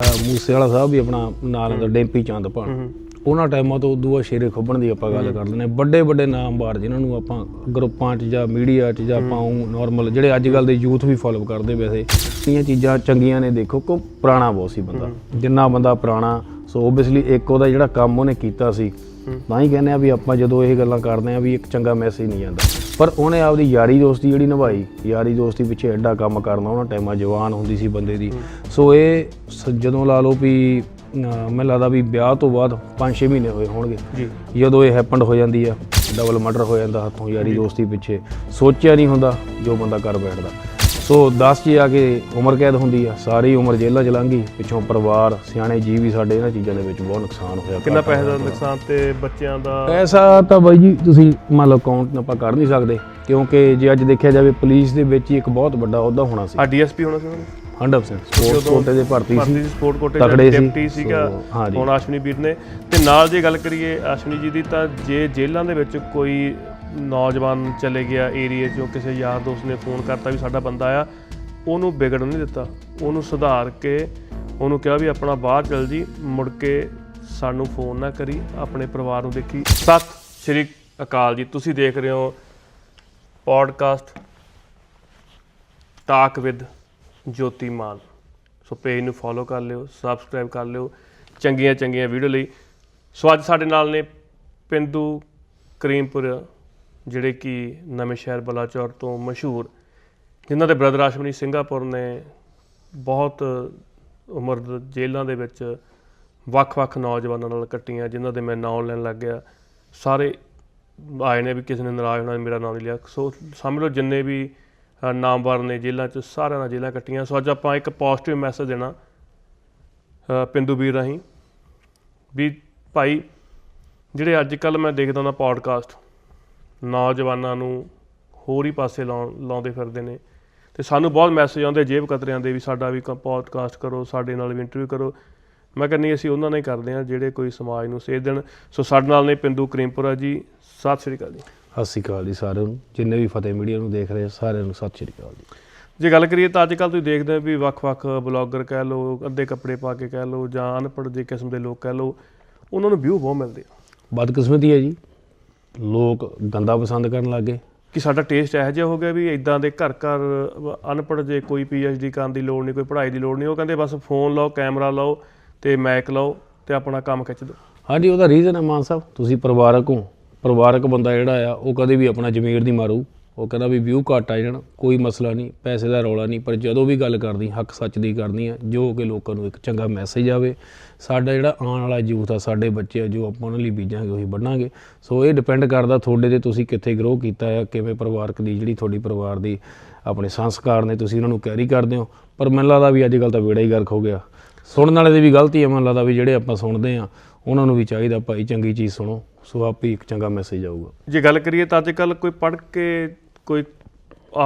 ਮੂਸੇ ਵਾਲਾ ਸਾਹਿਬ ਵੀ ਆਪਣਾ ਨਾਲ ਦਾ ਡੈਂਪੀ ਚੰਦਪਾਲ ਉਹਨਾਂ ਟਾਈਮਾਂ ਤੋਂ ਉਦੋਂ ਬਾਅਦ ਸ਼ੇਰੇ ਖੁੱਬਣ ਦੀ ਆਪਾਂ ਗੱਲ ਕਰਦੇ ਨੇ ਵੱਡੇ ਵੱਡੇ ਨਾਮਵਾਰ ਜਿਨ੍ਹਾਂ ਨੂੰ ਆਪਾਂ ਗਰੁੱਪਾਂ 'ਚ ਜਾਂ ਮੀਡੀਆ 'ਚ ਜਾਂ ਆਪਾਂ ਨਾਰਮਲ ਜਿਹੜੇ ਅੱਜ ਕੱਲ ਦੇ ਯੂਥ ਵੀ ਫੋਲੋ ਕਰਦੇ ਵੈਸੇ ਇਹ ਚੀਜ਼ਾਂ ਚੰਗੀਆਂ ਨੇ ਦੇਖੋ ਕੋ ਪੁਰਾਣਾ ਬਹੁਤ ਸੀ ਬੰਦਾ। ਜਿੰਨਾ ਬੰਦਾ ਪੁਰਾਣਾ ਸੋ ਓਬਵੀਅਸਲੀ ਇੱਕ ਉਹਦਾ ਜਿਹੜਾ ਕੰਮ ਉਹਨੇ ਕੀਤਾ ਸੀ ਤਾਂ ਹੀ ਕਹਿੰਦੇ ਆ ਵੀ ਆਪਾਂ ਜਦੋਂ ਇਹ ਗੱਲਾਂ ਕਰਦੇ ਆ ਵੀ ਇੱਕ ਚੰਗਾ ਮੈਸੇਜ ਨਹੀਂ ਜਾਂਦਾ ਪਰ ਉਹਨੇ ਆਪਦੀ ਯਾਰੀ ਦੋਸਤੀ ਜਿਹੜੀ ਨਿਭਾਈ ਯਾਰੀ ਦੋਸਤੀ ਪਿੱਛੇ ਐਡਾ ਕੰਮ ਕਰਨਾ ਉਹਨਾਂ ਟਾਈਮਾਂ ਜਵਾਨ ਹੁੰਦੀ ਸੀ ਬੰਦੇ ਦੀ। ਸੋ ਇਹ ਸ- ਜਦੋਂ ਲਾ ਲਓ ਵੀ ਮੈਨੂੰ ਲੱਗਦਾ ਵੀ ਵਿਆਹ ਤੋਂ ਬਾਅਦ 5-6 ਮਹੀਨੇ ਹੋਏ ਹੋਣਗੇ। ਜੀ। ਜਦੋਂ ਇਹ ਹੈਪਨਡ ਹੋ ਜਾਂਦੀ ਆ ਡਬਲ ਮਰਡਰ ਹੋ ਜਾਂਦਾ ਹੱਥੋਂ ਯਾਰੀ ਦੋਸਤੀ ਪਿੱਛੇ। ਸੋਚਿਆ ਨਹੀਂ ਹੁੰਦਾ ਜੋ ਬੰਦਾ ਕਰ ਬੈਠਦਾ। ਸੋ 10 ਚ ਆ ਕੇ ਉਮਰ ਕੈਦ ਹੁੰਦੀ ਆ ਸਾਰੀ ਉਮਰ ਜੇਲ੍ਹਾਂ ਚ ਲੰਘੀ ਪਿੱਛੋਂ ਪਰਿਵਾਰ ਸਿਆਣੇ ਜੀ ਵੀ ਸਾਡੇ ਇਹਨਾਂ ਚੀਜ਼ਾਂ ਦੇ ਵਿੱਚ ਬਹੁਤ ਨੁਕਸਾਨ ਹੋਇਆ ਕਿੰਨਾ ਪੈਸੇ ਦਾ ਨੁਕਸਾਨ ਤੇ ਬੱਚਿਆਂ ਦਾ ਪੈਸਾ ਤਾਂ ਬਾਈ ਜੀ ਤੁਸੀਂ ਮੰਨ ਲਓ ਅਕਾਊਂਟ ਆਪਾਂ ਕਰ ਨਹੀਂ ਸਕਦੇ ਕਿਉਂਕਿ ਜੇ ਅੱਜ ਦੇਖਿਆ ਜਾਵੇ ਪੁਲਿਸ ਦੇ ਵਿੱਚ ਹੀ ਇੱਕ ਬਹੁਤ ਵੱਡਾ ਅਹੁਦਾ ਹੋਣਾ ਸੀ ਆ ਡੀਐਸਪੀ ਹੋਣਾ ਸੀ ਉਹਨਾਂ ਨੂੰ 100% ਸਪੋਰਟਸ ਕੋਟੇ ਦੇ ਭਰਤੀ ਸੀ ਸਪੋਰਟ ਕੋਟੇ ਦਾ। ਡਿਪਟੀ ਸੀਗਾ। ਹੁਣ ਆਸ਼ਵਨੀ ਵੀਰ ਨੇ ਤੇ ਨਾਲ ਜੇ ਗੱਲ ਕਰੀਏ ਆਸ਼ਵਨੀ ਜੀ ਦੀ ਤਾਂ ਜੇ ਜੇਲ੍ਹਾਂ ਦੇ ਵਿੱਚ ਕੋਈ ਨੌਜਵਾਨ ਚਲੇ ਗਿਆ ਏਰੀਆ 'ਚੋਂ ਕਿਸੇ ਯਾਰ ਦੋਸਤ ਨੇ ਫੋਨ ਕਰਤਾ ਵੀ ਸਾਡਾ ਬੰਦਾ ਆ ਉਹਨੂੰ ਵਿਗੜਨ ਨਹੀਂ ਦਿੱਤਾ। ਉਹਨੂੰ ਸੁਧਾਰ ਕੇ ਉਹਨੂੰ ਕਿਹਾ ਵੀ ਆਪਣਾ ਬਾਹਰ ਚਲ ਜੀ, ਮੁੜ ਕੇ ਸਾਨੂੰ ਫੋਨ ਨਾ ਕਰੀ, ਆਪਣੇ ਪਰਿਵਾਰ ਨੂੰ ਦੇਖੀ। ਸਤਿ ਸ਼੍ਰੀ ਅਕਾਲ ਜੀ, ਤੁਸੀਂ ਦੇਖ ਰਹੇ ਹੋ podcast talk with Jyoti Maan. So page ਨੂੰ ਫੋਲੋ ਕਰ ਲਿਓ ਸਬਸਕ੍ਰਾਈਬ ਕਰ ਲਿਓ ਚੰਗੀਆਂ ਚੰਗੀਆਂ ਵੀਡੀਓ ਲਈ। ਸੋ ਅੱਜ ਸਾਡੇ ਨਾਲ ਨੇ ਪਿੰਦੂ ਕਰੀਮਪੁਰ ਜਿਹੜੇ ਕਿ ਨਵੇਂ ਸ਼ਹਿਰ ਬਲਾਚੌਰ ਤੋਂ ਮਸ਼ਹੂਰ ਜਿਨ੍ਹਾਂ ਦੇ ਬ੍ਰਦਰ ਆਸ਼ਮਨੀ ਸਿੰਘਾਪੁਰ ਨੇ ਬਹੁਤ ਉਮਰ ਜੇਲ੍ਹਾਂ ਦੇ ਵਿੱਚ ਵੱਖ-ਵੱਖ ਨੌਜਵਾਨਾਂ ਨਾਲ ਕੱਟੀਆਂ ਜਿਨ੍ਹਾਂ ਦੇ ਮੈਂ ਨਾਮ ਲੈਣ ਲੱਗ ਗਿਆ। ਸਾਰੇ ਆਏ ਨੇ ਵੀ ਕਿਸੇ ਨੇ ਨਾਰਾਜ਼ ਹੋਣਾ ਮੇਰਾ ਨਾਮ ਨਹੀਂ ਲਿਆ। ਸੋ ਸਮਝ ਲਓ ਜਿੰਨੇ ਵੀ ਅ, ਨਾਮਵਰ ਨੇ ਜੇਲ੍ਹਾਂ 'ਚ ਸਾਰਿਆਂ ਨਾਲ ਜੇਲ੍ਹਾਂ ਕੱਟੀਆਂ। ਸੋ ਅੱਜ ਆਪਾਂ ਇੱਕ ਪੋਜ਼ਿਟਿਵ ਮੈਸੇਜ ਦੇਣਾ ਪਿੰਦੂ ਵੀਰ ਰਾਹੀਂ। ਵੀ ਭਾਈ ਜਿਹੜੇ ਅੱਜ ਕੱਲ ਮੈਂ ਦੇਖਦਾ ਹੁੰਦਾ ਪੋਡਕਾਸਟ ਨੌਜਵਾਨਾਂ ਨੂੰ ਹੋਰ ਹੀ ਪਾਸੇ ਲਾਉਂਦੇ ਫਿਰਦੇ ਨੇ। ਤੇ ਸਾਨੂੰ ਬਹੁਤ ਮੈਸੇਜ ਆਉਂਦੇ ਜੇਬ ਕਤਰਿਆਂ ਦੇ ਵੀ ਸਾਡਾ ਵੀ ਪੋਡਕਾਸਟ ਕਰੋ ਸਾਡੇ ਨਾਲ ਵੀ ਇੰਟਰਵਿਊ ਕਰੋ। ਮੈਂ ਕਹਿੰਦੀ ਅਸੀਂ ਉਹਨਾਂ ਨਾਲ ਹੀ ਕਰਦੇ ਹਾਂ ਜਿਹੜੇ ਕੋਈ ਸਮਾਜ ਨੂੰ ਸੇਧ ਦੇਣ। ਸੋ ਸਾਡੇ ਨਾਲ ਨੇ ਪਿੰਦੂ ਕਰੀਮਪੁਰਾ ਜੀ। ਸਤਿ ਸ਼੍ਰੀ ਅਕਾਲ ਜੀ। ਸਤਿ ਸ਼੍ਰੀ ਅਕਾਲ ਜੀ ਸਾਰਿਆਂ ਨੂੰ। ਜਿੰਨੇ ਵੀ ਫਤਿਹ ਮੀਡੀਆ ਨੂੰ ਦੇਖ ਰਹੇ ਸਾਰਿਆਂ ਨੂੰ ਸਤਿ ਸ਼੍ਰੀ ਅਕਾਲ ਜੀ। ਜੇ ਗੱਲ ਕਰੀਏ ਤਾਂ ਅੱਜ ਕੱਲ ਤੁਸੀਂ ਦੇਖਦੇ ਹੋ ਵੀ ਵੱਖ-ਵੱਖ ਬਲੌਗਰ ਕਹਿ ਲਓ ਅੱਧੇ ਕੱਪੜੇ ਪਾ ਕੇ ਕਹਿ ਲਓ ਜਾਂ ਅਨਪੜ੍ਹ ਦੇ ਕਿਸਮ ਦੇ ਲੋਕ ਕਹਿ ਲਓ ਉਹਨਾਂ ਨੂੰ ਵਿਊ ਬਹੁਤ ਮਿਲਦੇ ਆ। ਬਦਕਿਸਮਤੀ ਹੈ ਜੀ। ਲੋਕ ਗੰਦਾ ਪਸੰਦ ਕਰਨ ਲੱਗੇ ਕਿ ਸਾਡਾ ਟੇਸਟ ਇਹੋ ਜਿਹਾ ਹੋ ਗਿਆ ਵੀ ਇਦਾਂ ਦੇ ਘਰ ਘਰ ਅਨਪੜ੍ਹ ਜੇ ਕੋਈ ਪੀਐਚਡੀ ਕਰਨ ਦੀ ਲੋੜ ਨਹੀਂ ਕੋਈ ਪੜ੍ਹਾਈ ਦੀ ਲੋੜ ਨਹੀਂ ਉਹ ਕਹਿੰਦੇ ਬਸ ਫੋਨ ਲਾਓ ਕੈਮਰਾ ਲਾਓ ਤੇ ਮੈਕ ਲਾਓ ਤੇ ਆਪਣਾ ਕੰਮ ਖਿੱਚ ਦਿਓ। ਹਾਂਜੀ ਉਹਦਾ ਰੀਜ਼ਨ ਹੈ ਮਾਨ ਸਾਹਿਬ ਤੁਸੀਂ ਪਰਿਵਾਰਕ ਹੋ। ਪਰਿਵਾਰਕ ਬੰਦਾ ਜਿਹੜਾ ਆ ਉਹ ਕਦੇ ਵੀ ਆਪਣਾ ਜ਼ਮੀਰ ਨਹੀਂ ਮਾਰੂ। ਉਹ ਕਹਿੰਦਾ ਵੀ ਵਿਊ ਘੱਟ ਆ ਜਾਣ ਕੋਈ ਮਸਲਾ ਨਹੀਂ, ਪੈਸੇ ਦਾ ਰੌਲਾ ਨਹੀਂ, ਪਰ ਜਦੋਂ ਵੀ ਗੱਲ ਕਰਦੀ ਹੱਕ ਸੱਚ ਦੀ ਕਰਨੀ ਆ, ਜੋ ਕਿ ਲੋਕਾਂ ਨੂੰ ਇੱਕ ਚੰਗਾ ਮੈਸੇਜ ਆਵੇ, ਸਾਡਾ ਜਿਹੜਾ ਆਉਣ ਵਾਲਾ ਯੂਥ ਆ, ਸਾਡੇ ਬੱਚੇ ਆ, ਜੋ ਆਪਾਂ ਉਹਨਾਂ ਲਈ ਬੀਜਾਂਗੇ, ਉਹੀ ਵੱਢਾਂਗੇ ਸੋ ਇਹ ਡਿਪੈਂਡ ਕਰਦਾ ਤੁਹਾਡੇ ਤੇ ਤੁਸੀਂ ਕਿੱਥੇ ਗਰੋ ਕੀਤਾ ਆ, ਕਿਵੇਂ ਪਰਿਵਾਰਕ ਦੀ ਜਿਹੜੀ ਤੁਹਾਡੀ ਪਰਿਵਾਰ ਦੀ ਆਪਣੇ ਸੰਸਕਾਰ ਨੇ, ਤੁਸੀਂ ਉਹਨਾਂ ਨੂੰ ਕੈਰੀ ਕਰਦੇ ਹੋ। ਪਰ ਮੈਨੂੰ ਲੱਗਦਾ ਵੀ ਅੱਜ ਕੱਲ ਤਾਂ ਬੇੜਾ ਹੀ ਗਰਕ ਹੋ ਗਿਆ। ਸੁਣਨ ਵਾਲੇ ਦੀ ਵੀ ਗਲਤੀ ਹੈ ਮੈਨੂੰ ਲੱਗਦਾ ਵੀ ਜਿਹੜੇ ਆਪਾਂ ਸੁਣਦੇ ਆ, ਉਹਨਾਂ ਨੂੰ ਵੀ ਚਾਹੀਦਾ, ਭਾਈ ਚੰਗੀ ਚੀਜ਼ ਸੁਣੋ ਸੋ ਆਪੇ ਇੱਕ ਚੰਗਾ ਮੈਸੇਜ ਆਊਗਾ। ਜੇ ਗੱਲ ਕਰੀਏ ਤਾਂ ਅੱਜ ਕੱਲ ਕੋਈ ਪੜ੍ਹ ਕੇ ਕੋਈ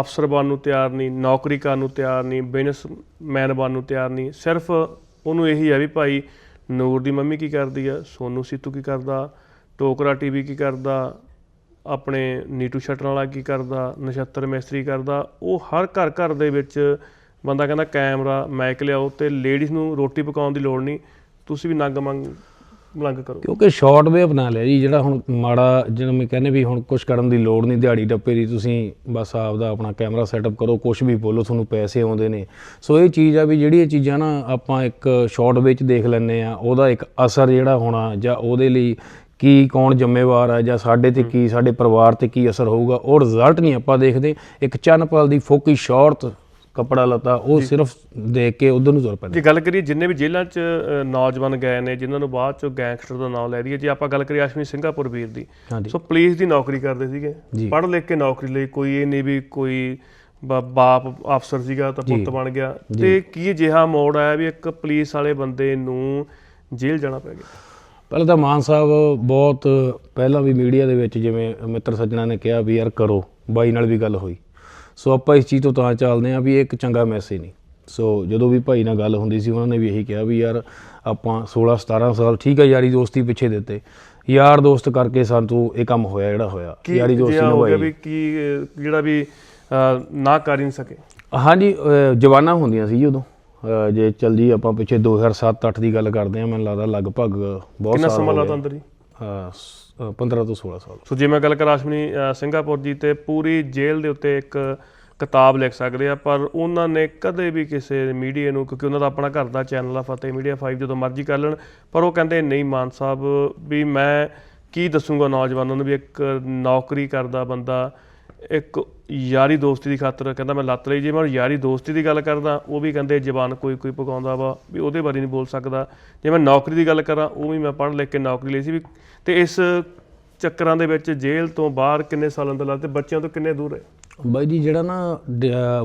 ਅਫਸਰ ਬਣਨ ਨੂੰ ਤਿਆਰ ਨਹੀਂ, ਨੌਕਰੀ ਕਰਨ ਨੂੰ ਤਿਆਰ ਨਹੀਂ ਬਿਜ਼ਨਸਮੈਨ ਬਣਨ ਨੂੰ ਤਿਆਰ ਨਹੀਂ। ਸਿਰਫ ਉਹਨੂੰ ਇਹੀ ਹੈ ਵੀ ਭਾਈ, ਨੂਰ ਦੀ ਮੰਮੀ ਕੀ ਕਰਦੀ ਆ? ਸੋਨੂ ਸੀਤੂ ਕੀ ਕਰਦਾ? ਟੋਕਰਾ ਟੀਵੀ ਕੀ ਕਰਦਾ? ਆਪਣੇ ਨੀਟੂ ਸ਼ਟਰ ਵਾਲਾ ਕੀ ਕਰਦਾ? ਨਛੱਤਰ ਮਿਸਤਰੀ ਕਰਦਾ? ਉਹ ਹਰ ਘਰ ਘਰ ਦੇ ਵਿੱਚ ਬੰਦਾ ਕਹਿੰਦਾ, ਕੈਮਰਾ, ਮਾਈਕ ਲਿਆਓ ਤੇ ਲੇਡੀਜ਼ ਨੂੰ ਰੋਟੀ ਪਕਾਉਣ ਦੀ ਲੋੜ ਨਹੀਂ। ਤੁਸੀਂ ਵੀ ਨੰਗ ਮੰਗ ਮਲੰਗ ਕਰੋ। ਕਿਉਂਕਿ ਸ਼ਾਰਟ ਵੇ ਬਣਾ ਲਿਆ ਜੀ, ਜਿਹੜਾ ਹੁਣ ਮਾੜਾ ਜਿਹਨੂੰ ਮੈਂ ਕਹਿੰਦੇ ਵੀ ਹੁਣ ਕੁਝ ਕਰਨ ਦੀ ਲੋੜ ਨਹੀਂ, ਦਿਹਾੜੀ ਟੱਪੇ ਦੀ ਤੁਸੀਂ ਬਸ ਆਪਦਾ ਆਪਣਾ ਕੈਮਰਾ ਸੈਟਅਪ ਕਰੋ ਕੁਝ ਵੀ ਬੋਲੋ, ਤੁਹਾਨੂੰ ਪੈਸੇ ਆਉਂਦੇ ਨੇ। ਸੋ ਇਹ ਚੀਜ਼ ਆ ਵੀ ਜਿਹੜੀ ਇਹ ਚੀਜ਼ਾਂ ਨਾ ਆਪਾਂ ਇੱਕ ਸ਼ਾਰਟ ਵਿੱਚ ਦੇਖ ਲੈਂਦੇ ਆ ਉਹਦਾ ਇੱਕ ਅਸਰ ਜਿਹੜਾ ਹੋਣਾ ਜਾਂ ਉਹਦੇ ਲਈ ਕੀ ਕੌਣ ਜ਼ਿੰਮੇਵਾਰ ਹੈ ਜਾਂ ਸਾਡੇ ਤੇ ਕੀ, ਸਾਡੇ ਪਰਿਵਾਰ ਤੇ ਕੀ ਅਸਰ ਹੋਊਗਾ, ਉਹ ਰਿਜ਼ਲਟ ਨਹੀਂ ਆਪਾਂ ਦੇਖਦੇ। ਇੱਕ ਚੰਨਪਲ ਦੀ ਫੋਕੀ ਸ਼ਾਰਟ ਕਪੜਾ ਲਤਾ ਉਹ ਸਿਰਫ ਦੇਖ ਕੇ ਉਧਰ ਨੂੰ ਤੁਰ ਪੈਂਦੇ। ਜੇ ਗੱਲ ਕਰੀਏ ਜਿੰਨੇ ਵੀ ਜੇਲ੍ਹਾਂ 'ਚ ਨੌਜਵਾਨ ਗਏ ਨੇ ਜਿਨ੍ਹਾਂ ਨੂੰ ਬਾਅਦ 'ਚ ਗੈਂਗਸਟਰ ਦਾ ਨਾਮ ਲੈ ਦਈਏ ਜੇ ਆਪਾਂ ਗੱਲ ਕਰੀਏ ਅਸ਼ਵਨੀ ਸਿੰਘਾਪੁਰ ਵੀਰ ਦੀ ਸੋ ਪੁਲਿਸ ਦੀ ਨੌਕਰੀ ਕਰਦੇ ਸੀਗੇ। ਪੜ੍ਹ ਲਿਖ ਕੇ ਨੌਕਰੀ ਲਈ ਕੋਈ ਇਹ ਨਹੀਂ ਵੀ ਕੋਈ ਬਾਪ ਅਫਸਰ ਸੀਗਾ ਤਾਂ ਪੁੱਤ। ਬਣ ਗਿਆ। ਤੇ ਕੀ ਅਜਿਹਾ ਮੋੜ ਆਇਆ ਵੀ ਇੱਕ ਪੁਲਿਸ ਵਾਲੇ ਬੰਦੇ ਨੂੰ ਜੇਲ੍ਹ ਜਾਣਾ ਪੈ ਗਿਆ? ਪਹਿਲਾਂ ਤਾਂ ਮਾਨ ਸਾਹਿਬ ਬਹੁਤ ਪਹਿਲਾਂ ਵੀ ਮੀਡੀਆ ਦੇ ਵਿੱਚ ਜਿਵੇਂ ਮਿੱਤਰ ਸੱਜਣਾ ਨੇ ਕਿਹਾ ਵੀ ਯਾਰ ਕਰੋ ਬਾਈ ਨਾਲ ਵੀ ਗੱਲ ਹੋਈ। ਸੋ ਆਪਾਂ ਇਸ ਚੀਜ਼ ਤੋਂ ਤਾਂ ਚੱਲਦੇ ਆਂ ਵੀ ਇਹ ਇੱਕ ਚੰਗਾ ਮੈਸੇਜ ਨਹੀਂ। ਸੋ ਜਦੋਂ ਵੀ ਭਾਈ ਨਾਲ ਗੱਲ ਹੁੰਦੀ ਸੀ ਉਹਨਾਂ ਨੇ ਵੀ ਇਹੀ ਕਿਹਾ ਵੀ ਯਾਰ ਆਪਾਂ 16 17 ਸਾਲ ਠੀਕ ਹੈ ਯਾਰੀ ਦੋਸਤੀ ਪਿੱਛੇ ਦਿੱਤੇ। ਯਾਰ ਦੋਸਤ ਕਰਕੇ ਸਾਨੂੰ ਇਹ ਕੰਮ ਹੋਇਆ ਜਿਹੜਾ ਹੋਇਆ। ਯਾਰੀ ਦੋਸਤੀ ਨਿਭਾਈ। ਵੀ ਕੀ ਜਿਹੜਾ ਵੀ ਨਾ ਕਰ ਨਹੀਂ ਸਕੇ? ਹਾਂਜੀ ਜਵਾਨਾਂ ਹੁੰਦੀਆਂ ਸੀ ਉਦੋਂ। ਜੇ ਚੱਲ ਜੀ ਆਪਾਂ ਪਿੱਛੇ 2007-8 ਦੀ ਗੱਲ ਕਰਦੇ ਆ ਮੈਨੂੰ ਲੱਗਦਾ ਲਗਭਗ ਬਹੁਤ ਕਿੰਨਾ ਸਾਲ ਸਮਾਂ ਹੋ ਲੱਗਦਾ ਗਏ। ਅੰਦਰ ਜੀ? 15 ਤੋਂ 16 ਸਾਲ। ਸੋ ਜੇ ਮੈਂ ਗੱਲ ਕਰਾਂ ਅਸ਼ਮਨੀ ਅ, ਸਿੰਗਾਪੁਰ ਜੀ ਤੇ ਪੂਰੀ ਜੇਲ੍ਹ ਦੇ ਉੱਤੇ ਇੱਕ ਕਿਤਾਬ ਲਿਖ ਸਕਦੇ ਆ ਪਰ ਉਹਨਾਂ ਨੇ ਕਦੇ ਵੀ ਕਿਸੇ ਮੀਡੀਆ ਨੂੰ ਕਿਉਂਕਿ ਉਹਨਾਂ ਦਾ ਆਪਣਾ ਘਰ ਦਾ ਚੈਨਲ ਆ ਫਤਿਹ ਮੀਡੀਆ 5 ਜਦੋਂ ਮਰਜ਼ੀ ਕਰ ਲੈਣ ਪਰ ਉਹ ਕਹਿੰਦੇ ਨਹੀਂ ਮਾਨ ਸਾਹਿਬ ਵੀ ਮੈਂ ਕੀ ਦੱਸੂਗਾ ਨੌਜਵਾਨਾਂ ਨੂੰ ਵੀ ਇੱਕ ਨੌਕਰੀ ਕਰਦਾ ਬੰਦਾ ਇੱਕ ਯਾਰੀ ਦੋਸਤੀ ਦੀ ਖਾਤਰ ਕਹਿੰਦਾ ਮੈਂ ਲੱਤ ਲਈ ਜੇ ਮੈਂ ਯਾਰੀ ਦੋਸਤੀ ਦੀ ਗੱਲ ਕਰਦਾ ਉਹ ਵੀ ਕਹਿੰਦੇ ਜ਼ਬਾਨ ਕੋਈ ਕੋਈ ਪਕਾਉਂਦਾ ਵਾ ਵੀ ਉਹਦੇ ਬਾਰੇ ਨਹੀਂ ਬੋਲ ਸਕਦਾ। ਜੇ ਮੈਂ ਨੌਕਰੀ ਦੀ ਗੱਲ ਕਰਾਂ ਉਹ ਵੀ ਮੈਂ ਪੜ੍ਹ ਲਿਖ ਕੇ ਨੌਕਰੀ ਲਈ ਸੀ ਵੀ ਤੇ ਇਸ ਚੱਕਰਾਂ ਦੇ ਵਿੱਚ ਜੇਲ੍ਹ ਤੋਂ ਬਾਹਰ ਕਿੰਨੇ ਸਾਲਾਂ ਦਾ ਤੇ ਬੱਚਿਆਂ ਤੋਂ ਕਿੰਨੇ ਦੂਰ ਹੈ ਬਾਈ ਜੀ ਜਿਹੜਾ ਨਾ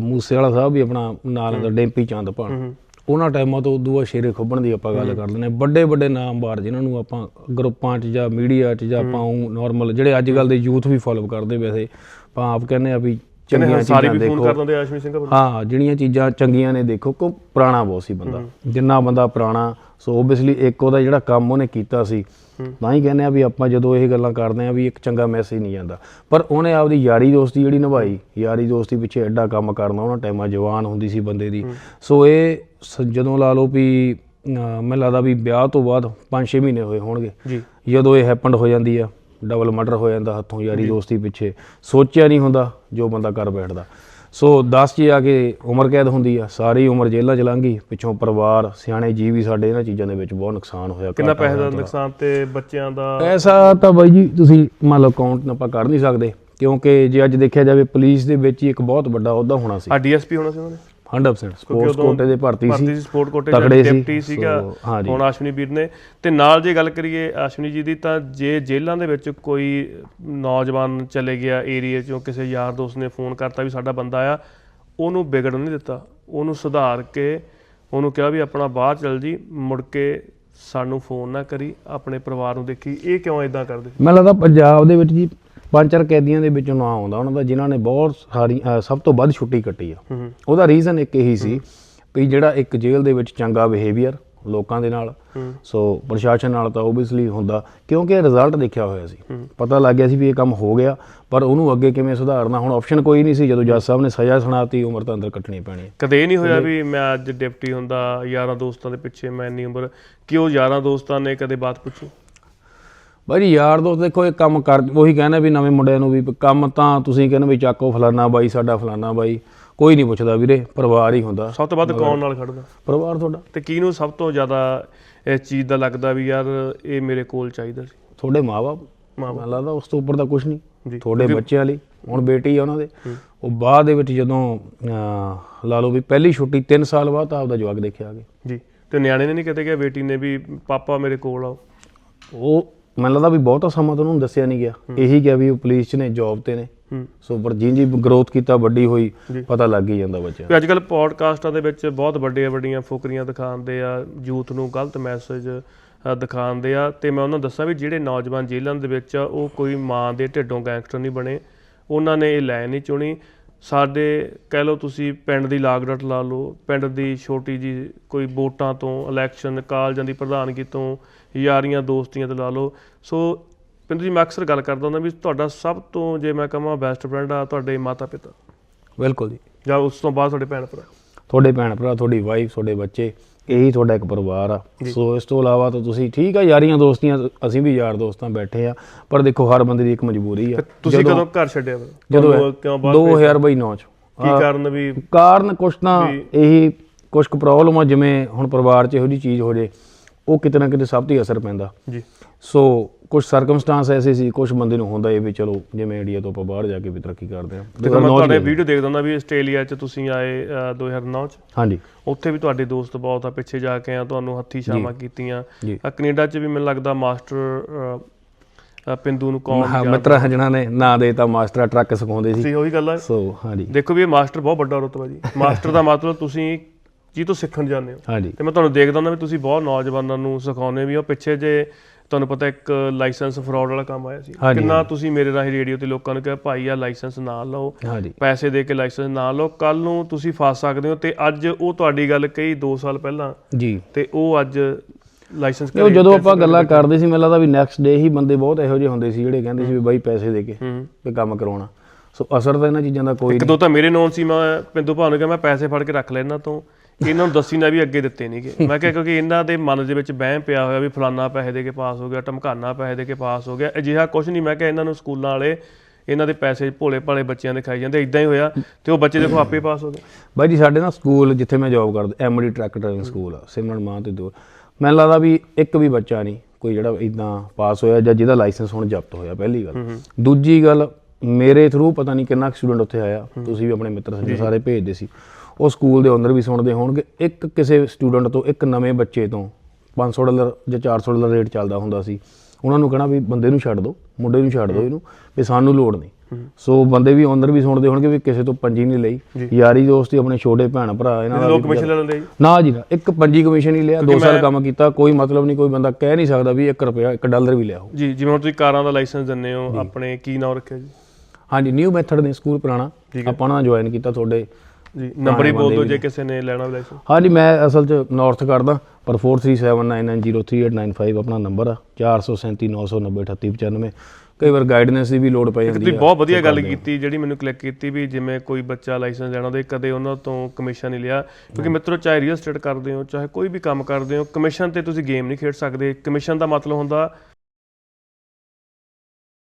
ਮੂਸੇ ਵਾਲਾ ਸਾਹਿਬ ਵੀ ਆਪਣਾ ਨਾਲ ਦਾ ਡੈਂਪੀ ਚੰਦਪਾਲ ਉਹਨਾਂ ਟਾਈਮਾਂ ਤੋਂ ਉਦੋਂ ਬਾਅਦ ਸ਼ੇਰੇ ਖੁੱਬਣ ਦੀ ਆਪਾਂ ਗੱਲ ਕਰ ਲੈਂਦੇ ਵੱਡੇ ਵੱਡੇ ਨਾਮਵਾਰ ਜਿਨ੍ਹਾਂ ਨੂੰ ਆਪਾਂ ਗਰੁੱਪਾਂ 'ਚ ਜਾਂ ਮੀਡੀਆ 'ਚ ਜਾਂ ਆਪਾਂ ਨਾਰਮਲ ਜਿਹੜੇ ਅੱਜ ਕੱਲ ਦੇ ਯੂਥ ਵੀ ਫੋਲੋ ਕਰਦੇ ਵੈਸੇ ਆਪਾਂ ਆਪ ਕਹਿੰਦੇ ਆ ਵੀ ਚੰਗੀਆਂ ਚੀਜ਼ਾਂ ਵੀ ਫੋਨ ਦੇਖੋ। ਕਰ ਦਿੰਦੇ ਆ ਆਸ਼ਮੀ ਸਿੰਘ ਹਾਂ ਜਿਹੜੀਆਂ ਚੀਜ਼ਾਂ ਚੰਗੀਆਂ ਨੇ ਦੇਖੋ ਕੋ ਪੁਰਾਣਾ ਬਹੁਤ ਸੀ ਬੰਦਾ। ਜਿੰਨਾ ਬੰਦਾ ਪੁਰਾਣਾ ਸੋ ਓਬਵੀਅਸਲੀ ਇੱਕ ਉਹਦਾ ਜਿਹੜਾ ਕੰਮ ਉਹਨੇ ਕੀਤਾ ਸੀ ਤਾਂ ਹੀ ਕਹਿੰਦੇ ਆ ਵੀ ਆਪਾਂ ਜਦੋਂ ਇਹ ਗੱਲਾਂ ਕਰਦੇ ਆ ਵੀ ਇੱਕ ਚੰਗਾ ਮੈਸੇਜ ਨਹੀਂ ਜਾਂਦਾ ਪਰ ਉਹਨੇ ਆਪਦੀ ਯਾਰੀ ਦੋਸਤੀ ਜਿਹੜੀ ਨਿਭਾਈ ਯਾਰੀ ਦੋਸਤੀ ਪਿੱਛੇ ਐਡਾ ਕੰਮ ਕਰਨਾ ਉਹਨਾਂ ਟਾਈਮਾਂ ਜਵਾਨ ਹੁੰਦੀ ਸੀ ਬੰਦੇ ਦੀ। ਸੋ ਇਹ ਜਦੋਂ ਲਾ ਲਓ ਵੀ ਮੈਨੂੰ ਲੱਗਦਾ ਵੀ ਵਿਆਹ ਤੋਂ ਬਾਅਦ 5-6 ਮਹੀਨੇ ਹੋਏ ਹੋਣਗੇ। ਜੀ। ਜਦੋਂ ਇਹ ਹੈਪਨਡ ਹੋ ਜਾਂਦੀ ਆ ਡਬਲ ਮਰਡਰ ਹੋ ਜਾਂਦਾ ਹੱਥੋਂ ਯਾਰੀ ਦੋਸਤੀ ਪਿੱਛੇ। ਸੋਚਿਆ ਨਹੀਂ ਹੁੰਦਾ ਜੋ ਬੰਦਾ ਕਰ ਬੈਠਦਾ। ਸੋ 10 ਚ ਆ ਕੇ ਉਮਰ ਕੈਦ ਹੁੰਦੀ ਆ ਸਾਰੀ ਉਮਰ ਜੇਲ੍ਹਾਂ ਚ ਲੰਘੀ ਪਿੱਛੋਂ ਪਰਿਵਾਰ ਸਿਆਣੇ ਜੀ ਵੀ ਸਾਡੇ ਇਹਨਾਂ ਚੀਜ਼ਾਂ ਦੇ ਵਿੱਚ ਬਹੁਤ ਨੁਕਸਾਨ ਹੋਇਆ ਕਿੰਨਾ ਘਾਟਾ ਪੈਸੇ ਦਾ ਹੋਇਆ ਥੋੜ੍ਹਾ। ਨੁਕਸਾਨ ਤੇ ਬੱਚਿਆਂ ਦਾ? ਪੈਸਾ ਤਾਂ ਬਾਈ ਜੀ ਤੁਸੀਂ ਮੰਨ ਲਓ ਅਕਾਊਂਟ ਆਪਾਂ ਕਰ ਨਹੀਂ ਸਕਦੇ ਕਿਉਂਕਿ ਜੇ ਅੱਜ ਦੇਖਿਆ ਜਾਵੇ ਪੁਲਿਸ ਦੇ ਵਿੱਚ ਹੀ ਇੱਕ ਬਹੁਤ ਵੱਡਾ ਅਹੁਦਾ ਹੋਣਾ ਸੀ। ਆ ਡੀਐਸਪੀ ਹੋਣਾ ਸੀ ਉਹਨਾਂ ਨੇ? 100% ਸਪੋਰਟਸ ਕੋਟੇ ਦੇ ਭਰਤੀ ਭਰਤੀ ਸੀ ਸੀ ਸਪੋਰਟ ਕੋਟੇ ਸੀ, ਡਿਪਟੀ ਸੀਗਾ। ਹੁਣ ਆਸ਼ਵਨੀ ਵੀਰ ਨੇ। ਤੇ ਨਾਲ ਜੇ ਗੱਲ ਕਰੀਏ ਆਸ਼ਵਨੀ ਜੀ ਦੀ ਤਾਂ ਜੇ ਜੇਲ੍ਹਾਂ ਦੇ ਵਿੱਚ ਕੋਈ ਨੌਜਵਾਨ ਚਲੇ ਗਿਆ ਏਰੀਆ ਚੋਂ ਕਿਸੇ ਯਾਰ ਦੋਸਤ ਨੇ ਫੋਨ ਕਰਤਾ ਵੀ ਸਾਡਾ ਬੰਦਾ ਆ ਉਹਨੂੰ ਵਿਗੜਨ ਨਹੀਂ ਦਿੱਤਾ। ਉਹਨੂੰ ਸੁਧਾਰ ਕੇ ਉਹਨੂੰ ਕਿਹਾ ਵੀ ਆਪਣਾ ਬਾਹਰ ਚਲ ਜੀ ਮੁੜ ਕੇ ਸਾਨੂੰ ਫੋਨ ਨਾ ਕਰੀ ਆਪਣੇ ਪਰਿਵਾਰ ਨੂੰ ਦੇਖੀ। ਇਹ ਕਿਉਂ ਇਦਾਂ ਕਰਦੇ? ਮੈਨੂੰ ਲੱਗਦਾ ਪੰਜਾਬ ਦੇ ਵਿੱਚ ਜੀ ਪੰਜ ਚਾਰ ਕੈਦੀਆਂ ਦੇ ਵਿੱਚੋਂ ਨਾਂ ਆਉਂਦਾ। ਉਹਨਾਂ ਦਾ ਜਿਨ੍ਹਾਂ ਨੇ ਬਹੁਤ ਸਾਰੀ ਸਭ ਤੋਂ ਵੱਧ ਛੁੱਟੀ ਕੱਟੀ ਆ। ਉਹਦਾ ਰੀਜ਼ਨ ਇੱਕ ਇਹੀ ਸੀ ਵੀ ਜਿਹੜਾ ਇੱਕ ਜੇਲ੍ਹ ਦੇ ਵਿੱਚ ਚੰਗਾ ਬਿਹੇਵੀਅਰ ਲੋਕਾਂ ਦੇ ਨਾਲ ਸੋ ਪ੍ਰਸ਼ਾਸਨ ਨਾਲ ਤਾਂ ਓਬਵੀਅਸਲੀ ਹੁੰਦਾ ਕਿਉਂਕਿ ਰਿਜ਼ਲਟ ਦੇਖਿਆ ਹੋਇਆ ਸੀ। ਪਤਾ ਲੱਗ ਗਿਆ ਸੀ ਵੀ ਇਹ ਕੰਮ ਹੋ ਗਿਆ ਪਰ ਉਹਨੂੰ ਅੱਗੇ ਕਿਵੇਂ ਸੁਧਾਰਨਾ ਹੁਣ ਆਪਸ਼ਨ ਕੋਈ ਨਹੀਂ ਸੀ ਜਦੋਂ ਜੱਜ ਸਾਹਿਬ ਨੇ ਸਜ਼ਾ ਸੁਣਾਤੀ ਉਮਰ ਤਾਂ ਅੰਦਰ ਕੱਟਣੀ ਪੈਣੀ। ਹੈ ਕਦੇ ਇਹ ਨਹੀਂ ਹੋਇਆ ਵੀ ਮੈਂ ਅੱਜ ਡਿਪਟੀ ਹੁੰਦਾ ਯਾਰਾਂ ਦੋਸਤਾਂ ਦੇ ਪਿੱਛੇ ਮੈਂ ਇੰਨੀ ਉਮਰ ਕਿ ਉਹ ਯਾਰਾਂ ਦੋਸਤਾਂ ਨੇ ਕਦੇ ਬਾਤ ਪੁੱਛੀ? ਬਾਈ ਯਾਰ ਦੋਸਤ ਦੇਖੋ ਇਹ ਕੰਮ ਕਰ ਉਹੀ ਕਹਿੰਦੇ ਵੀ ਨਵੇਂ ਮੁੰਡਿਆਂ ਨੂੰ ਵੀ ਕੰਮ ਤਾਂ ਤੁਸੀਂ ਕਹਿੰਦੇ ਵੀ ਚੱਕੋ ਫਲਾਨਾ ਬਾਈ ਸਾਡਾ ਫਲਾਨਾ ਬਾਈ। ਕੋਈ ਨਹੀਂ ਪੁੱਛਦਾ ਵੀਰੇ ਪਰਿਵਾਰ ਹੀ ਹੁੰਦਾ। ਸਭ ਤੋਂ ਵੱਧ ਕੌਣ ਨਾਲ ਖੜਦਾ? ਪਰਿਵਾਰ ਤੁਹਾਡਾ। ਤੇ ਕਿਹਨੂੰ ਸਭ ਤੋਂ ਜ਼ਿਆਦਾ ਇਸ ਚੀਜ਼ ਦਾ ਲੱਗਦਾ ਵੀ ਯਾਰ ਇਹ ਮੇਰੇ ਕੋਲ ਚਾਹੀਦਾ ਸੀ? ਤੁਹਾਡੇ ਮਾਪੇ ਮਾਂ ਮੈਨੂੰ ਲੱਗਦਾ ਉਸ ਤੋਂ ਉੱਪਰ ਤਾਂ ਕੁਝ ਨਹੀਂ। ਤੁਹਾਡੇ ਬੱਚਿਆਂ ਲਈ ਹੁਣ ਬੇਟੀ ਆ ਉਹਨਾਂ ਦੇ। ਉਹ ਬਾਅਦ ਦੇ ਵਿੱਚ ਜਦੋਂ ਲਾ ਲਓ ਵੀ ਪਹਿਲੀ ਛੁੱਟੀ 3 ਸਾਲ ਬਾਅਦ ਆਪਦਾ ਜਵਾਕ ਦੇਖਿਆ ਆ ਗਿਆ ਜੀ। ਤੇ ਨਿਆਣੇ ਨੇ ਨਹੀਂ ਕਦੇ ਕਿਹਾ ਬੇਟੀ ਨੇ ਵੀ ਪਾਪਾ ਮੇਰੇ ਕੋਲ ਆਓ। ਉਹ ਮੈਨੂੰ ਲੱਗਦਾ ਵੀ ਬਹੁਤਾ ਸਮਾਂ ਤਾਂ ਉਹਨੂੰ ਦੱਸਿਆ ਨਹੀਂ ਗਿਆ। ਇਹੀ ਗਿਆ ਵੀ ਉਹ ਪੁਲਿਸ 'ਚ ਨੇ ਜੌਬ ਤੇ ਨੇ। ਸੋ ਪਰ ਜਿਂ ਜੀ ਗਰੋਥ ਕੀਤਾ ਵੱਡੀ ਹੋਈ। ਪਤਾ ਲੱਗ ਹੀ ਜਾਂਦਾ ਬੱਚਿਆਂ ਨੂੰ। ਅੱਜ ਕੱਲ ਪੋਡਕਾਸਟਾਂ ਦੇ ਵਿੱਚ ਬਹੁਤ ਵੱਡੀਆਂ ਵੱਡੀਆਂ ਫੁਕਰੀਆਂ ਦਿਖਾਉਂਦੇ ਆ ਯੂਥ ਨੂੰ ਗਲਤ ਮੈਸੇਜ ਦਿਖਾਉਂਦੇ ਆ। ਤੇ ਮੈਂ ਉਹਨਾਂ ਨੂੰ ਦੱਸਾਂ ਵੀ ਜਿਹੜੇ ਨੌਜਵਾਨ ਜੇਲ੍ਹਾਂ ਦੇ ਵਿੱਚ ਆ ਉਹ ਕੋਈ ਮਾਂ ਦੇ ਢਿੱਡੋਂ ਗੈਂਗਸਟਰ ਨਹੀਂ ਬਣੇ। ਉਹਨਾਂ ਨੇ ਇਹ ਲੈ ਨਹੀਂ ਚੁਣੀ। ਸਾਡੇ ਕਹਿ ਲਓ ਤੁਸੀਂ ਪਿੰਡ ਦੀ ਲਾਗਡਟ ਲਾ ਲਓ ਪਿੰਡ ਦੀ ਛੋਟੀ ਜੀ ਕੋਈ ਵੋਟਾਂ ਤੋਂ ਇਲੈਕਸ਼ਨ ਕਾਲਜਾਂ ਦੀ ਪ੍ਰਧਾਨਗੀ ਤੋਂ ਯਾਰੀਆਂ ਦੋਸਤੀਆਂ ਤੋਂ ਲਾ ਲਓ। ਸੋ ਪਿੰਡ ਜੀ ਮੈਂ ਅਕਸਰ ਗੱਲ ਕਰਦਾ ਹੁੰਦਾ ਵੀ ਤੁਹਾਡਾ ਸਭ ਤੋਂ ਜੇ ਮੈਂ ਕਹਾਂ ਬੈਸਟ ਫਰੈਂਡ ਆ ਤੁਹਾਡੇ ਮਾਤਾ ਪਿਤਾ ਬਿਲਕੁਲ ਜੀ। ਜਾਂ ਉਸ ਤੋਂ ਬਾਅਦ ਤੁਹਾਡੇ ਭੈਣ ਭਰਾ ਤੁਹਾਡੇ ਭੈਣ ਭਰਾ ਤੁਹਾਡੀ ਵਾਈਫ ਤੁਹਾਡੇ ਬੱਚੇ। ਇਹੀ ਤੁਹਾਡਾ ਇੱਕ ਪਰਿਵਾਰ ਆ। ਸੋ ਇਸ ਤੋਂ ਇਲਾਵਾ ਤਾਂ ਤੁਸੀਂ ਠੀਕ ਆ ਯਾਰੀਆਂ ਦੋਸਤੀਆਂ ਅਸੀਂ ਵੀ ਯਾਰ ਦੋਸਤਾਂ ਬੈਠੇ ਆ ਪਰ ਦੇਖੋ ਹਰ ਬੰਦੇ ਦੀ ਇੱਕ ਮਜਬੂਰੀ ਆ। ਤੁਸੀਂ ਕਦੋਂ ਘਰ ਛੱਡਿਆ ਜਦੋਂ ਕਿਉਂ ਬਾਹਰ 2009 ਚ। ਕੀ ਕਾਰਨ ਵੀ? ਕਾਰਨ ਕੁਛ ਤਾਂ ਇਹੀ ਕੁਛ ਕੁ ਪ੍ਰੋਬਲਮ ਆ ਜਿਵੇਂ ਹੁਣ ਪਰਿਵਾਰ 'ਚ ਇਹੋ ਜਿਹੀ ਚੀਜ਼ ਹੋ ਜੇ ਉਹ ਕਿਤੇ ਨਾ ਕਿਤੇ ਸਭ ਤੇ ਅਸਰ ਪੈਂਦਾ। ਜੀ। ਸੋ ਕੁਝ ਸਰਕਮਸਟੈਂਸ ਐਸੇ ਸੀ ਕੁਝ ਬੰਦੇ ਨੂੰ ਹੁੰਦਾ ਇਹ ਵੀ ਚਲੋ ਜਿਵੇਂ ਇੰਡੀਆ ਤੋਂ ਆਪਾਂ ਬਾਹਰ ਜਾ ਕੇ ਵੀ ਤਰੱਕੀ ਕਰਦੇ ਆ ਤੇ ਮੈਂ ਤੁਹਾਡੇ ਵੀਡੀਓ ਦੇਖਦਾ ਹੁੰਦਾ ਵੀ ਆਸਟ੍ਰੇਲੀਆ 'ਚ ਤੁਸੀਂ ਆਏ ਅ, 2009 'ਚ। ਹਾਂਜੀ। ਉੱਥੇ ਵੀ ਤੁਹਾਡੇ ਦੋਸਤ ਬਹੁਤ ਆ ਪਿੱਛੇ ਜਾ ਕੇ ਆ ਤੁਹਾਨੂੰ ਹੱਥੀ ਛਾਵਾਂ ਕੀਤੀਆਂ। ਕੈਨੇਡਾ 'ਚ ਵੀ ਮੈਨੂੰ ਲੱਗਦਾ ਮਾਸਟਰ ਪਿੰਦੂ ਨੂੰ ਕੌਣ ਹਾਂ ਮਿੱਤਰਾਂ ਜਿਹਨਾਂ ਨੇ ਨਾਂ ਦੇਤਾ ਮਾਸਟਰ ਟਰੱਕ ਸਿਖਾਉਂਦੇ ਸੀ। ਸੀ ਉਹੀ ਗੱਲ ਆ। ਸੋ ਹਾਂਜੀ। ਦੇਖੋ ਵੀ ਇਹ ਮਾਸਟਰ ਬਹੁਤ ਵੱਡਾ ਰੁਤਬਾ ਜੀ। ਮਾਸਟਰ ਦਾ ਮਤਲਬ ਤੁਸੀਂ ਜੀ ਤੋਂ ਸਿੱਖਣ ਜਾਂਦੇ ਹੋ। ਤੇ ਮੈਂ ਤੁਹਾਨੂੰ ਦੇਖਦਾ ਹੁੰਦਾ ਵੀ ਤੁਸੀਂ ਬਹੁਤ ਨੌਜਵਾਨਾਂ ਨੂੰ ਸਿਖਾਉਂਦੇ ਵੀ ਉਹ ਪਿੱਛੇ ਜੇ ਤੁਹਾਨੂੰ ਪਤਾ ਇੱਕ ਲਾਇਸੈਂਸ ਫਰਾਡ ਵਾਲਾ ਕੰਮ ਆਇਆ ਸੀ। ਕਿੰਨਾ ਤੁਸੀਂ ਮੇਰੇ ਰਾਹੀਂ ਰੇਡੀਓ ਤੇ ਲੋਕਾਂ ਨੂੰ ਕਿਹਾ ਭਾਈ ਆ ਲਾਇਸੈਂਸ ਨਾ ਲਓ ਪੈਸੇ ਦੇ ਕੇ ਲਾਇਸੈਂਸ ਨਾ ਲਓ। ਕੱਲ ਨੂੰ ਤੁਸੀਂ ਫਸ ਸਕਦੇ ਹੋ ਤੇ ਅੱਜ ਉਹ ਤੁਹਾਡੀ ਗੱਲ ਕਹੀ 2 ਸਾਲ ਪਹਿਲਾਂ। ਜੀ। ਤੇ ਉਹ ਅੱਜ ਲਾਇਸੈਂਸ ਉਹ ਜਦੋਂ ਆਪਾਂ ਗੱਲਾਂ ਕਰਦੇ ਸੀ ਮੈਨੂੰ ਲੱਗਦਾ ਵੀ ਨੈਕਸਟ ਡੇ ਹੀ ਬੰਦੇ ਬਹੁਤ ਇਹੋ ਜਿਹੇ ਹੁੰਦੇ ਸੀ ਜਿਹੜੇ ਕਹਿੰਦੇ ਸੀ ਵੀ ਬਾਈ ਪੈਸੇ ਦੇ ਕੇ ਤੇ ਕੰਮ ਕਰਾਉਣਾ। ਸੋ ਅਸਰ ਤਾਂ ਇਹਨਾਂ ਚੀਜ਼ਾਂ ਦਾ ਕੋਈ ਇੱਕ ਦੋ ਤਾਂ ਮੇਰੇ ਨੋਨ ਸੀ ਮੈਂ ਪਿੰਦੂ ਭਾਅ ਨੂੰ ਕਿਹਾ ਮੈਂ ਪੈਸੇ ਫੜ ਕੇ ਰੱਖ ਲੈ ਇਹਨਾਂ ਤੋਂ। ਇਹਨਾਂ ਨੂੰ ਦੱਸੀ ਨਾ ਵੀ ਅੱਗੇ ਦਿੱਤੇ ਨਹੀਂਗੇ ਮੈਂ ਕਿਹਾ ਕਿਉਂਕਿ ਇਹਨਾਂ ਦੇ ਮਨ ਦੇ ਵਿੱਚ ਵਹਿਮ ਪਿਆ ਹੋਇਆ ਵੀ ਫਲਾਨਾ ਪੈਸੇ ਦੇ ਕੇ ਪਾਸ ਹੋ ਗਿਆ ਟਮਕਾਨਾ ਪੈਸੇ ਦੇ ਕੇ ਪਾਸ ਹੋ ਗਿਆ। ਅਜਿਹਾ ਕੁਝ ਨਹੀਂ ਮੈਂ ਕਿਹਾ ਇਹਨਾਂ ਨੂੰ ਸਕੂਲਾਂ ਵਾਲੇ ਇਹਨਾਂ ਦੇ ਪੈਸੇ ਭੋਲੇ ਭਾਲੇ ਬੱਚਿਆਂ ਦੇ ਖਾਈ ਜਾਂਦੇ ਇਦਾਂ ਹੀ ਹੋਇਆ ਤੇ ਉਹ ਬੱਚੇ ਦੇਖੋ ਆਪੇ ਪਾਸ ਹੋ ਗਏ। ਬਾਈ ਜੀ ਸਾਡੇ ਨਾ ਸਕੂਲ ਜਿੱਥੇ ਮੈਂ ਜੌਬ ਕਰਦਾ ਐਮਡੀ ਟਰੱਕ ਡਰਾਈਵਿੰਗ ਸਕੂਲ ਆ ਸਿਮਰਨ ਮਾਂ ਤੇ ਦੂਰ। ਮੈਨੂੰ ਲੱਗਦਾ ਵੀ ਇੱਕ ਵੀ ਬੱਚਾ ਨਹੀਂ ਕੋਈ ਜਿਹੜਾ ਇਦਾਂ ਪਾਸ ਹੋਇਆ ਜਾਂ ਜਿਹਦਾ ਲਾਇਸੈਂਸ ਹੁਣ ਜ਼ਬਤ ਹੋਇਆ ਪਹਿਲੀ ਗੱਲ। ਦੂਜੀ ਗੱਲ ਮੇਰੇ ਥਰੂ ਪਤਾ ਨਹੀਂ ਕਿੰਨਾ ਸਟੂਡੈਂਟ ਉੱਥੇ ਆਇਆ ਤੁਸੀਂ ਵੀ ਆਪਣੇ ਮਿੱਤਰ ਸਾਰੇ ਭੇਜਦੇ ਸੀ। ਉਹ ਸਕੂਲ ਦੇ ਅੰਦਰ ਵੀ ਸੁਣਦੇ ਹੋਣਗੇ। ਇੱਕ ਕਿਸੇ ਸਟੂਡੈਂਟ ਤੋਂ ਇੱਕ ਨਵੇਂ ਬੱਚੇ ਤੋਂ 500 ਡਾਲਰ ਜਾਂ 400 ਡਾਲਰ ਰੇਟ ਚੱਲਦਾ ਹੁੰਦਾ ਸੀ। ਉਹਨਾਂ ਨੂੰ ਕਹਣਾ ਵੀ ਬੰਦੇ ਨੂੰ ਛੱਡ ਦਿਓ ਮੁੰਡੇ ਨੂੰ ਛੱਡ ਦਿਓ ਇਹਨੂੰ ਵੀ ਸਾਨੂੰ ਲੋੜ ਨਹੀਂ। ਸੋ ਬੰਦੇ ਵੀ ਓਨਰ ਵੀ ਸੁਣਦੇ ਹੋਣਗੇ ਵੀ ਕਿਸੇ ਤੋਂ ਪੰਜੀ ਨਹੀਂ ਲਈ। ਯਾਰੀ ਦੋਸਤੀ ਆਪਣੇ ਛੋਟੇ ਭੈਣ ਭਰਾ ਇਹਨਾਂ ਦਾ ਲੋਕ ਕਮਿਸ਼ਨ ਲੈ ਜੀ ਨਾ ਜੀ ਨਾ ਇੱਕ ਪੰਜੀ ਕਮਿਸ਼ਨ ਹੀ ਲਿਆ 2 ਸਾਲ ਕੰਮ ਕੀਤਾ ਕੋਈ ਮਤਲਬ ਨਹੀਂ ਕੋਈ ਬੰਦਾ ਕਹਿ ਨਹੀਂ ਸਕਦਾ ਵੀ 1 ਰੁਪਿਆ 1 ਡਾਲਰ ਵੀ ਲਿਆ ਹੋ ਜੀ ਜਿਵੇਂ ਹੁਣ ਤੁਸੀਂ ਕਾਰਾਂ ਦਾ ਲਾਇਸੈਂਸ ਦਿੰਦੇ ਹੋ ਆਪਣੇ ਕੀ ਨਾਮ ਰੱਖਿਆ ਜੀ? ਹਾਂਜੀ ਨਿਊ ਮੈਥਡ ਨੇ ਸਕੂਲ ਪੁਰਾਣਾ। ਆਪਾਂ ਨਾ ਜੁਆਇਨ ਕੀਤਾ ਤੁਹਾਡੇ ਜੀ ਨੰਬਰ ਹੀ ਬੋਲ ਦਿਓ ਜੇ ਕਿਸੇ ਨੇ ਲੈਣਾ ਲਾਇਸੈਂਸ ਹਾਂਜੀ ਮੈਂ ਅਸਲ 'ਚ ਨਾਰਥ ਕਰਦਾ ਪਰ 4379903895 ਆਪਣਾ ਨੰਬਰ ਆ। 4379903895 ਕਈ ਵਾਰ ਗਾਈਡਨੈਂਸ ਦੀ ਵੀ ਲੋੜ ਪੈ ਜਾਂਦੀ ਤੁਸੀਂ ਆ ਬਹੁਤ ਵਧੀਆ ਗੱਲ ਕੀਤੀ ਜਿਹੜੀ ਮੈਨੂੰ ਕਲਿੱਕ ਕੀਤੀ ਵੀ ਜਿਵੇਂ ਕੋਈ ਬੱਚਾ ਲਾਇਸੈਂਸ ਲੈਣਾ ਉਹਦੇ ਕਦੇ ਉਹਨਾਂ ਤੋਂ ਕਮਿਸ਼ਨ ਨਹੀਂ ਲਿਆ। ਕਿਉਂਕਿ ਮਿੱਤਰੋ ਚਾਹੇ ਰੀਅਲ ਸਟੇਟ ਕਰਦੇ ਹੋ ਚਾਹੇ ਕੋਈ ਵੀ ਕੰਮ ਕਰਦੇ ਹੋ ਕਮਿਸ਼ਨ ਤੇ ਤੁਸੀਂ ਗੇਮ ਨਹੀਂ ਖੇਡ ਸਕਦੇ। ਕਮਿਸ਼ਨ ਦਾ ਮਤਲਬ ਹੁੰਦਾ